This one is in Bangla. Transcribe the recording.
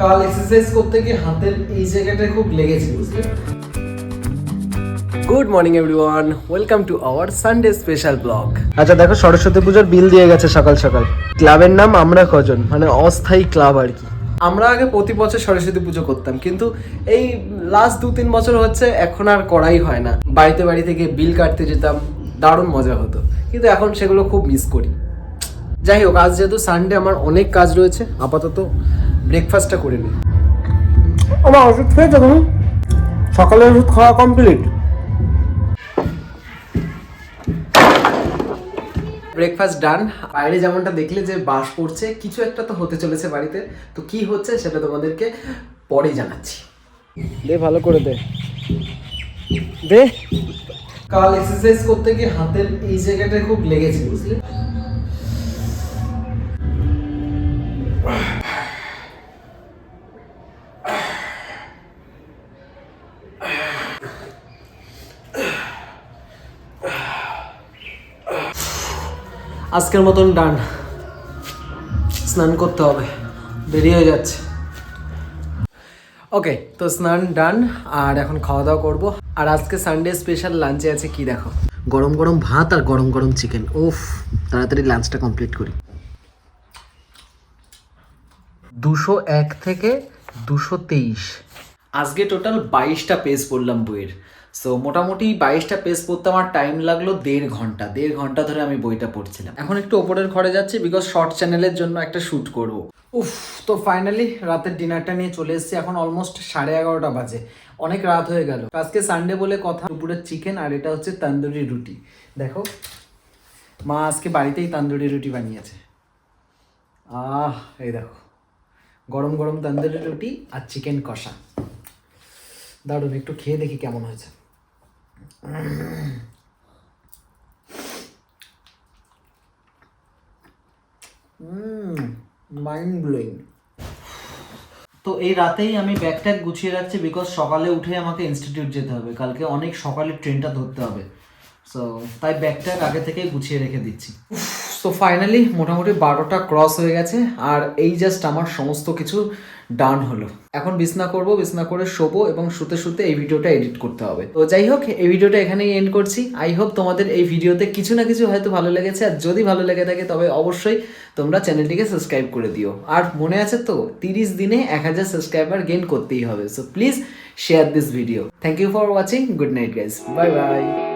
কাল এক্সারসাইজ করতে গিয়ে হাতের এই জায়গাটা খুব লেগেছে বুঝলে? Good morning everyone welcome to our Sunday special blog আচ্ছা দেখো সরস্বতী পুজোর বিল দিয়ে গেছে সকাল সকাল। ক্লাবের নাম আমরা কজন? মানে অস্থায়ী ক্লাব আর কি। আমরা আগে প্রতি বছর সরস্বতী পুজো করতাম কিন্তু এই লাস্ট দু তিন বছর হচ্ছে এখন আর করাই হয় না। বাড়িতে বাড়ি থেকে বিল কাটতে যেতাম দারুণ মজা হতো। কিন্তু এখন সেগুলো খুব মিস করি। যাই হোক আজ যেহেতু সানডে আমার অনেক কাজ রয়েছে আপাতত ব্রেকফাস্টটা করে নিই আমার ওষুধ খেয়েছো তুমি? সকালের ওষুধ খাওয়া কমপ্লিট ব্রেকফাস্ট ডান বাইরে যেমনটা দেখলে যে বাস পড়ছে কিছু একটা তো হতে চলেছে বাড়িতে। তো কি হচ্ছে সেটা তোমাদেরকে পরে জানাচ্ছি। দে ভালো করে দে। দে। কাল এক্সারসাইজ করতে গিয়ে হাতের এই জায়গাটা খুব লেগেছে বুঝলে? আজকের মতন ডান। স্নান করতে হবে। দেরি হয়ে যাচ্ছে। ওকে তো স্নান ডান, আর এখন খাওয়া দাওয়া করব। আর আজকে সানডে স্পেশাল লাঞ্চে আছে কি দেখো? গরম গরম ভাত আর গরম গরম চিকেন ওফ তাড়াতাড়ি লাঞ্চটা কমপ্লিট করি। দুশো এক থেকে দুশো তেইশ। আজকে টোটাল বাইশটা পেজ পড়লাম বইয়ের। সো মোটামুটি বাইশটা পেজ পড়তে আমার টাইম লাগল দেড় ঘণ্টা। দেড় ঘণ্টা ধরে আমি বইটা পড়ছিলাম। এখন একটু ওপরের ঘরে যাচ্ছি বিকজ শর্ট চ্যানেলের জন্য একটা শ্যুট করব। উফ, তো ফাইনালি রাতের ডিনারটা নিয়ে চলে এসেছি। এখন অলমোস্ট সাড়ে এগারোটা বাজে। অনেক রাত হয়ে গেল। আজকে সানডে বলে কথা দুপুরের চিকেন আর এটা হচ্ছে তান্দুরি রুটি। দেখো, মা আজকে বাড়িতেই তান্দুরি রুটি বানিয়েছে। আহ, এই দেখো। গরম গরম তান্দুরি রুটি আর চিকেন কষা। দারুণ একটু খেয়ে দেখি কেমন হয়েছে। মাইন্ড ব্লোয়িং তো এই রাতেই আমি ব্যাগ ট্যাগ গুছিয়ে রাখছি বিকজ সকালে উঠে আমাকে ইনস্টিটিউট যেতে হবে। কালকে অনেক সকালে ট্রেনটা ধরতে হবে। সো তাই ব্যাগটা আগে থেকেই গুছিয়ে রেখে দিচ্ছি। সো ফাইনালি মোটামুটি বারোটা ক্রস হয়ে গেছে, আর এই জাস্ট আমার সমস্ত কিছু ডান হলো। এখন বিছনা করব, বিছনা করে শোবো এবং শুতে শুতে এই ভিডিওটা এডিট করতে হবে। তো যাই হোক, এই ভিডিওটা এখানেই এন্ড করছি। আই হোপ তোমাদের এই ভিডিওতে কিছু না কিছু হয়তো ভালো লেগেছে, আর যদি ভালো লেগে থাকে তবে অবশ্যই তোমরা চ্যানেলটিকে সাবস্ক্রাইব করে দিও। আর মনে আছে তো, তিরিশ দিনে এক হাজার সাবস্ক্রাইবার গেইন করতেই হবে। So please share this video thank you for watching good night guys bye bye